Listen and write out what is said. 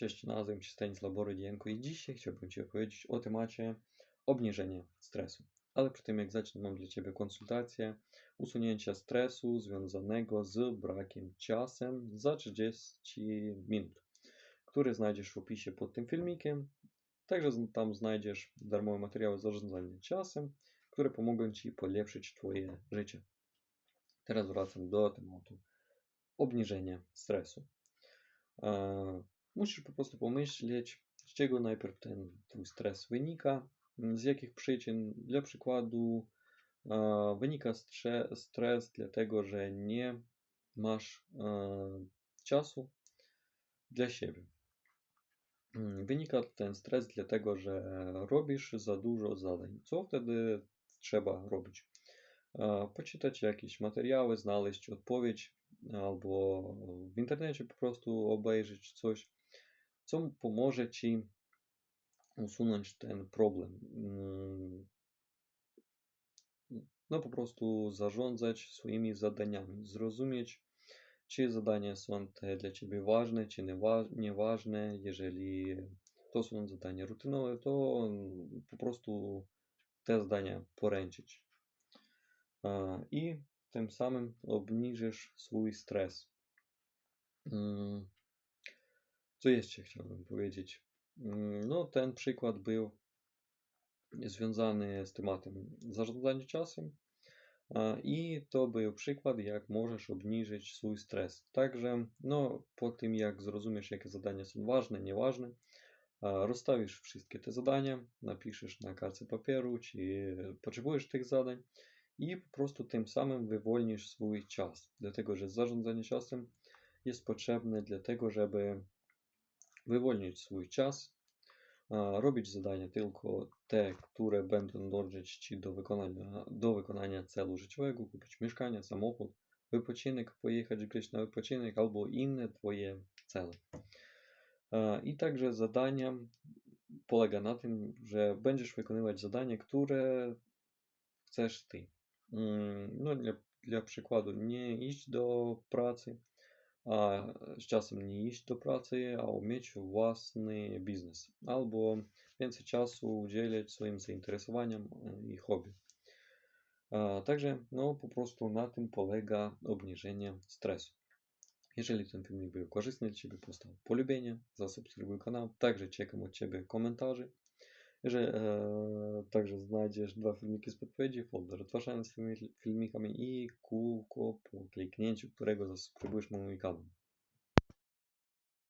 Cześć, nazywam się Stanisław Borodzienko i dzisiaj chciałbym Ci opowiedzieć o temacie obniżenia stresu. Ale przy tym jak zacznę mam dla Ciebie konsultację usunięcia stresu związanego z brakiem czasem za 30 minut, który znajdziesz w opisie pod tym filmikiem. Także tam znajdziesz darmowe materiały zarządzania czasem, które pomogą Ci polepszyć Twoje życie. Teraz wracam do tematu obniżenia stresu. Musisz po prostu pomyśleć, z czego najpierw ten twój stres wynika, z jakich przyczyn. Dla przykładu, wynika stres dlatego, że nie masz czasu dla siebie. Wynika ten stres dlatego, że robisz za dużo zadań. Co wtedy trzeba robić? Poczytać jakieś materiały, znaleźć odpowiedź, albo w internecie po prostu obejrzeć coś, co pomoże Ci usunąć ten problem. No po prostu zarządzać swoimi zadaniami, zrozumieć, czy zadania są dla Ciebie ważne, czy nieważne. Jeżeli to są zadania rutynowe, to po prostu te zadania poręczyć. I tym samym obniżysz swój stres. Co jeszcze chciałbym powiedzieć? Mm, no, ten przykład był związany z tematem zarządzania czasem. I to był przykład, jak możesz obniżyć swój stres. Także, no, po tym jak zrozumiesz, jakie zadania są ważne, nieważne, rozstawisz wszystkie te zadania, napiszesz na kartce papieru, czy potrzebujesz tych zadań i po prostu tym samym wywolnisz swój czas. Dlatego, że zarządzanie czasem jest potrzebne dlatego, żeby wywolnić swój czas, robić zadania tylko te, które będą dążyć Ci do wykonania, do wykonania celu życiowego, kupić mieszkanie, samochód, wypoczynek, pojechać gdzieś na wypoczynek albo inne Twoje cele. I także zadania polega na tym, że będziesz wykonywać zadanie, które chcesz Ty. Mm, no, dla, dla przykładu, nie iść do pracy, a z czasem nie iść do pracy, a mieć własny biznes, albo więcej czasu udzielać swoim zainteresowaniom i hobby. Także no, po prostu na tym polega obniżenie stresu. Jeżeli ten filmik był korzystny dla Ciebie, postaw polubienie, zasubskrybuj kanał. Także czekam od Ciebie komentarzy że e, także znajdziesz dwa filmiki z podpowiedzi, folder odtwarzania z filmikami i kółko po kliknięciu którego zasubskrybujesz mój kanał.